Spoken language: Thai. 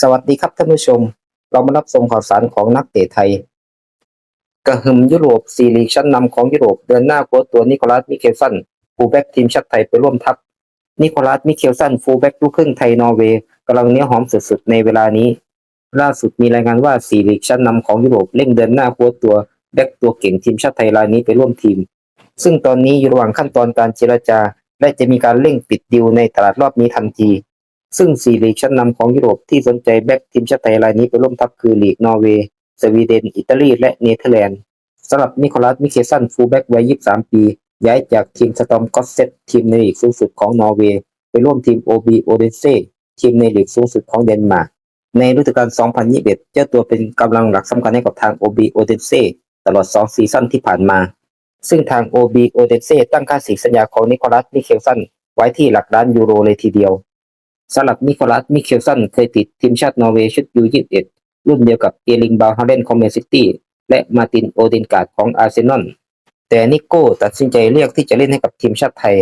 สวัสดีครับท่านผู้ชม เรามารับชมข่าวสารของนักเตะไทย กระหึ่มยุโรปซีลีกชั้นนำของยุโรป เดินหน้าคว้าตัวนิโคลัสมิเคลสันฟูลแบ็กทีมชาติไทยไปร่วมทัพ นิโคลัสมิเคลสันฟูลแบ็กลูกครึ่งไทยนอร์เวย์กำลังเนื้อหอมสุดๆในเวลานี้ ล่าสุดมีรายงานว่าซีลีกชั้นนำของยุโรปเร่งเดินหน้าคว้าตัวแบ็กตัวเก่งทีมชาติไทยรายนี้ไปร่วมทีม ซึ่งตอนนี้อยู่ระหว่างขั้นตอนการเจรจา และจะมีการเร่งปิดดีลในตลาดรอบนี้ทันที ซึ่งสี่ลีกชั้นนำของยุโรปที่สนใจแบ็กทีมชาติไทยรายนี้ไปร่วมทัพคือลีกนอร์เวย์สวีเดน อิตาลี และเนเธอร์แลนด์สำหรับนิโคลัสมิเคลสันฟูลแบ็กวัย 23 ปี ย้ายจากทีมสตอมก็อตเซตทีมในลีกสูงสุดของนอร์เวย์ไปร่วมทีม OB โอเดนเซทีมในลีกสูงสุดของเดนมาร์กในฤดูกาล 2021 เจ้าตัวเป็นกำลังหลักสำคัญให้กับทาง OB โอเดนเซตลอด 2 ซีซั่นที่ผ่านมา ซึ่งทาง OB โอเดนเซตั้งค่าสีสัญญาของนิโคลัสมิเคลสันไว้ที่หลักล้านยูโรเลยทีเดียว สลับนิโคลัสมิเคลสันเคยติดทีมชาตินอร์เวย์ชุดยู21รุ่นเดียวกับเอลิงบาฮาเรนคอมเมนซิตี้และมาตินโอเดนการ์ดของอาร์เซนอลแต่นิโก้ตัดสินใจเลือกที่จะเล่นให้กับทีมชาติไทย